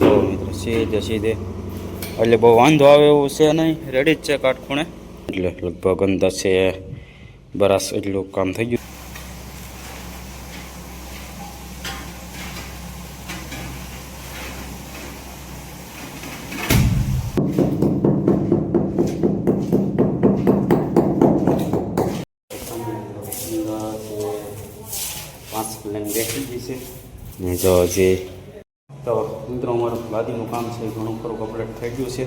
જો મિત્રો સીધે સીધે એટલે બહુ વાંધો આવે એવું છે નહીં. રેડી જ છે કાટખૂણે. એટલે લગભગ અંદાજે બરાસ એટલું કામ થઈ ગયું. પાંચ પ્લેન બેસી ગઈ છે. ને જો મિત્રો અમારું કામ છે, ઘણું ખરું કમ્પ્લીટ થઈ ગયું છે.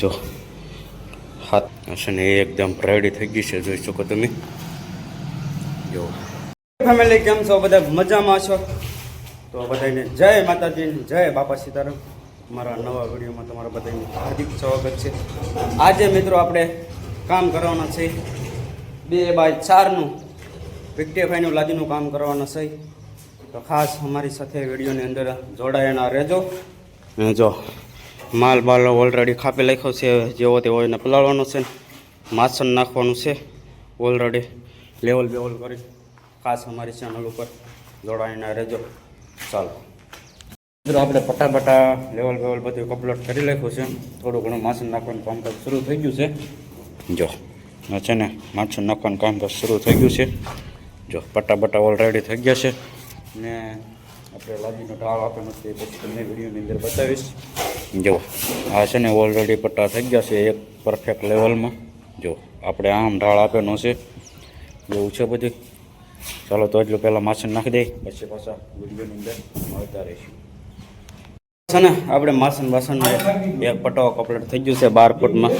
જો, હાથ હશે ને એકદમ રેડી થઈ ગઈ છે, જોઈ શકો તમે. જો. ફેમિલી કેમ છો? બધા મજામાં છો? તો બધાને જય માતાજી, જય બાપા સીતારામ. મારા નવા વિડીયોમાં તમારા બધાને હાર્દિક સ્વાગત છે. આજે મિત્રો આપણે કામ કરવાના છે, બે બાય ચારનું. વિક્ટિફાઈનું લાદીનું કામ કરવાના છે. તો ખાસ અમારી સાથે વિડીયોની અંદર જોડાયેલા રહેજો. જો, માલ બાલ ઓલરેડી ખાપી નાખ્યો છે, જેવો તેવો એને પલાળવાનો છે. માસણ નાખવાનું છે ઓલરેડી લેવલ બેવલ કરી. ખાસ અમારી ચેનલ ઉપર જોડાઈને રહેજો. ચાલો. મિત્રો, આપણે પટા પટા લેવલ બેવલ બધું કમ્પ્લીટ કરી નાખ્યું છે. થોડું ઘણું માસણ નાખવાનું કામકાજ શરૂ થઈ ગયું છે. જો છે ને માછણ નાખવાનું કામકાજ શરૂ થઈ ગયું છે. જો પટ્ટા બટ્ટા ઓલરેડી થઈ ગયા છે. ને આપણે લાદીનો ઢાળ આપેલો છે પછી તમને વિડીયોની અંદર બતાવીશ. જો આ છે ને ઓલરેડી પટ્ટા થઈ ગયા છે, એક પરફેક્ટ લેવલમાં જો, આપણે આમ ઢાળ આપેલો છે. એવું છે બધું. ચાલો, તો એટલું પહેલાં માછણ નાખી દઈએ, પછી પાછા વિડીયોની અંદર મળતા રહીશું. છે ને, આપણે માસન વાસણ એક પટ્ટો કપલેટ થઈ ગયું છે બાર ફૂટમાં.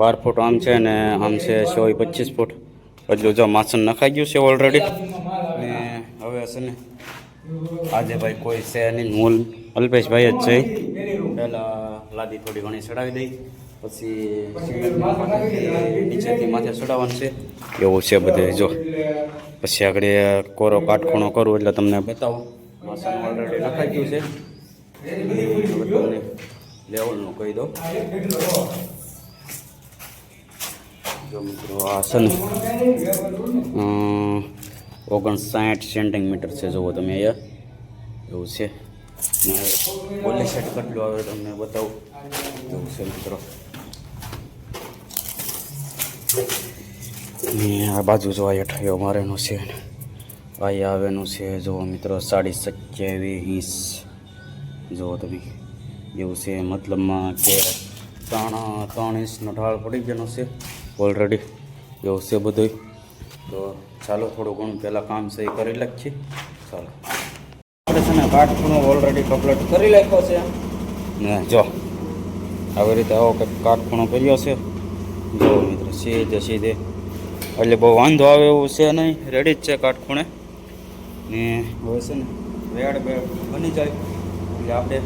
બાર ફૂટ આમ છે ને, આમ છે સો પચીસ ફૂટ. એટલું જો માસન નખાઈ ગયું છે ઓલરેડી ને હવે છે ને આજે ભાઈ કોઈ છે નહીં, મૂલ અલ્પેશભાઈ જ છે. પહેલાં લાદી થોડી ઘણી ચડાવી દઈ, પછી નીચેથી માથે ચડાવવાનું છે. એવું છે બધે, જો. પછી આગળ કોરો કાટખૂણો કરું એટલે તમને બતાવું. વાસણ ઓલરેડી નખાઈ ગયું છે. લેવલનું કહી દો મિત્રો, આ છે ને ઓગણસાઠ સેન્ટીમીટર છે જુઓ તમે અહીંયા એવું છે ને પોલી સેટ કેટલું આવે તમને બતાવું એવું છે મિત્રો ને આ બાજુ જો આ અઠાયો મારેનું છે અહીંયા આવેનું છે જુઓ મિત્રો સાડી સત્યાવીસ જુઓ તમે એવું છે મતલબમાં કે ત્રણ ત્રણ ઇંચનો ઢાળ પડી ગયેલો છે ઓલરેડી એવું છે બધું તો ચાલો થોડું ઘણું પહેલાં કામ સહી કરી લખીએ. ચાલો. આપણે છે ને કાટખૂણો ઓલરેડી કમ્પ્લીટ કરી નાખ્યો છે. ને જો, આવી રીતે આવો કંઈક કાટખૂણો કર્યો છે. જો મિત્ર, સીધે સીધે. એટલે બહુ વાંધો આવે એવું છે નહીં. રેડી જ છે કાટખૂણે ને હવે છે ને વેડ બેડ બની જાય. એટલે આપણે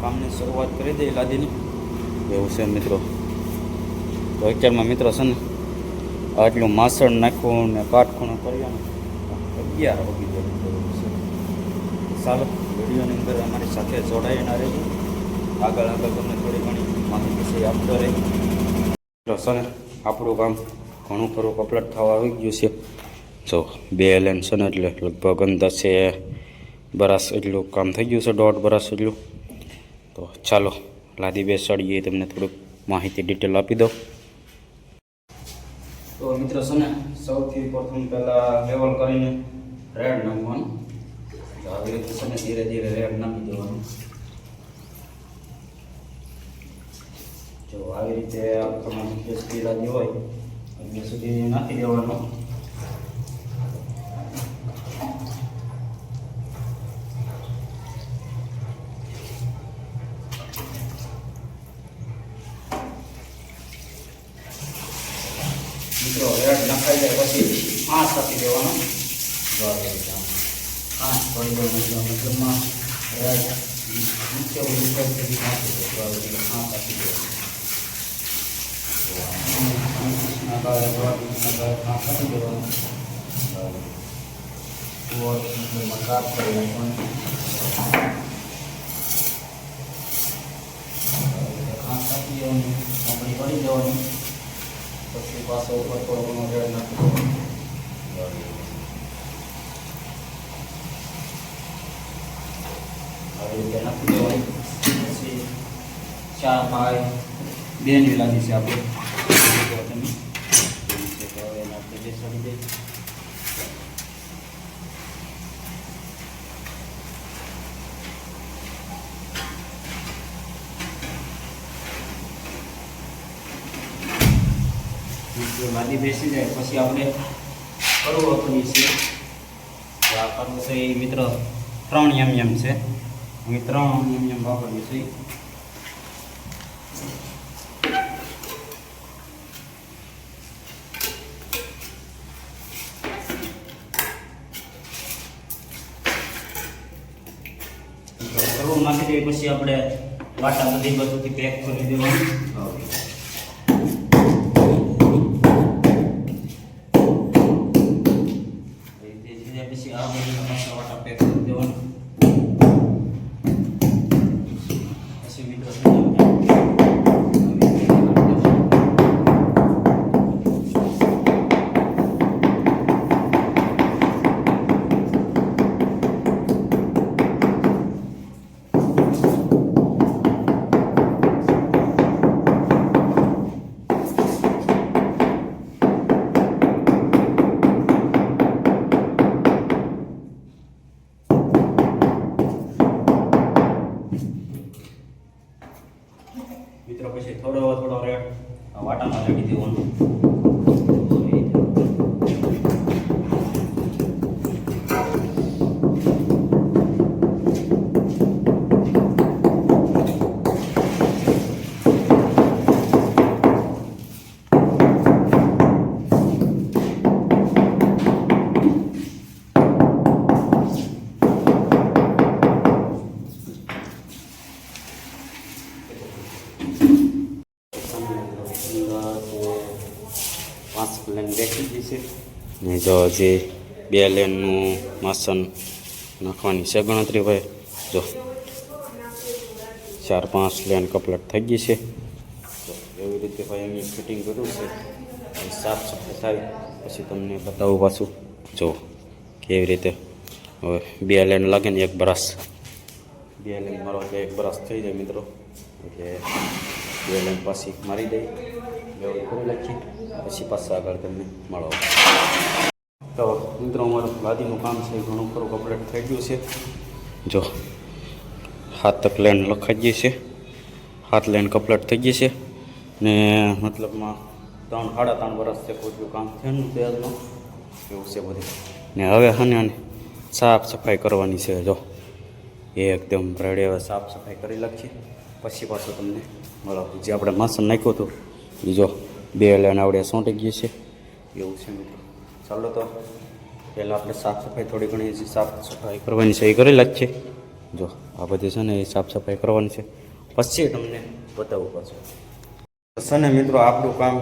કામની શરૂઆત કરી દઈએ લાદીની. એવું છે મિત્રો. તો અત્યારમાં મિત્રો છે ને આટલું માસણ નાખવું ને કાટખૂણો કર્યા ને, અગિયાર વાગી જરૂર છે. ચાલો, વિડીયોની અંદર અમારી સાથે જોડાયેલા રહેજો. આગળ આગળ તમને થોડી ઘણી માહિતી છે આપતો રહે તો છે આપણું કામ ઘણું ખરું કપલટ થવા આવી ગયું છે. જો, બે એલેન છે ને એટલે લગભગ અંદાજે બરાસ એટલું કામ થઈ ગયું છે, દોઢ બરાસ એટલું. તો ચાલો, લાદી બેસાડીએ, તમને થોડુંક માહિતી ડિટેલ આપી દો તો મિત્રો છે સૌથી પ્રથમ પહેલાં લેવલ કરીને રેડ નાખવાનું. તો આવી રીતે છે ધીરે ધીરે રેડ નાખી દેવાનું. જો આવી રીતે તમારી સ્પીડ લાદી હોય એટલે સુધી નાખી દેવાનું. મિત્રો રેડ નખાઈ જાય પછી આંસ આપી દેવાનો. આંસ પડી જાય મતલબ મતલબમાં રેડ મુખ્ય ઉપર સુધી નાખી દો આંસ આપી દેવાનું. થોડા દેવાનો. કાપ કરી આંસ આપી દેવાનું. પડી જવાની Хочу вас отправить на Bien, yo la deseo. જો માદી બેસી જાય, પછી આપણે કરવું આપણી છે. આ કરવું છે એ મિત્ર ત્રણ એમ એમ છે. અમે ત્રણ એમ એમ વાપરીએ છીએ. કરવું નાખી દઈએ પછી આપણે વાટા બધી બાજુથી પેક કરી દેવાનું. મિત્રો પછી થોડો થોડો રેટ આ વાટામાં લખી દેવાનું પાંચ લેન ગઈ છે ને જો હજી બે લેનનું માસન નાખવાની છે ગણતરી હોય, જો ચાર પાંચ લેન કપલેટ થઈ ગઈ છે. એવી રીતે ભાઈ એની ફિટિંગ કર્યું છે સાફ સફાઈ થાય, પછી તમને બતાવું પાછું. જો કેવી રીતે હવે બે લેન લાગે ને એક બ્રશ. બે લેન મારો એક બ્રશ થઈ જાય મિત્રો. એટલે બે લેન પાછી મારી દઈ. નાખી, પછી પાછા આગળ તમને મળો તો મિત્રો, અમારું ગાદીનું કામ છે, ઘણું ખરું કમ્પ્લીટ થઈ ગયું છે. જો, હાથ તક લાઈન લખાઈ ગઈ છે. હાથ લાઈન કમ્પ્લીટ થઈ ગઈ છે. ને મતલબમાં ત્રણ, સાડા ત્રણ વર્ષ છે કોઈ કામ થયું તેલનું એવું છે બધું. ને હવે હને સાફ સફાઈ કરવાની છે, જો. એકદમ રેડી સાફ સફાઈ કરી લખીએ પછી પાછું તમને મળો જે આપણે માસન નાખ્યું હતું એ જો બે લેન આવડે સોંટી ગઈ છે. એવું છે મિત્રો. ચાલો તો પહેલાં આપણે સાફ સફાઈ થોડી ઘણી સાફ સફાઈ કરવાની છે એ કરેલા જ છે. જો, આ બધી છે ને એ સાફ સફાઈ કરવાની છે. પછી તમને બતાવવું પડશે છે ને મિત્રો, આપણું કામ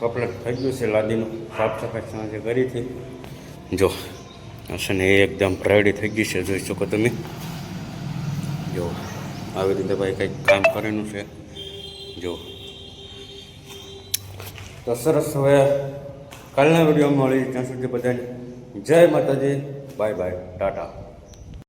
કપલેટ થઈ ગયું છે લાદીનું. સાફ સફાઈ સાંજે કરી હતી. જો છે ને એ એકદમ રેડી થઈ ગઈ છે, જોઈ શકો તમે. જો, આવી રીતે ભાઈ કંઈક કામ કરેલું છે. જો તો સરસ હવે કાલના વિડીયોમાં મળી ત્યાં સુધી બધાને જય માતાજી. Bye bye. ટાટા.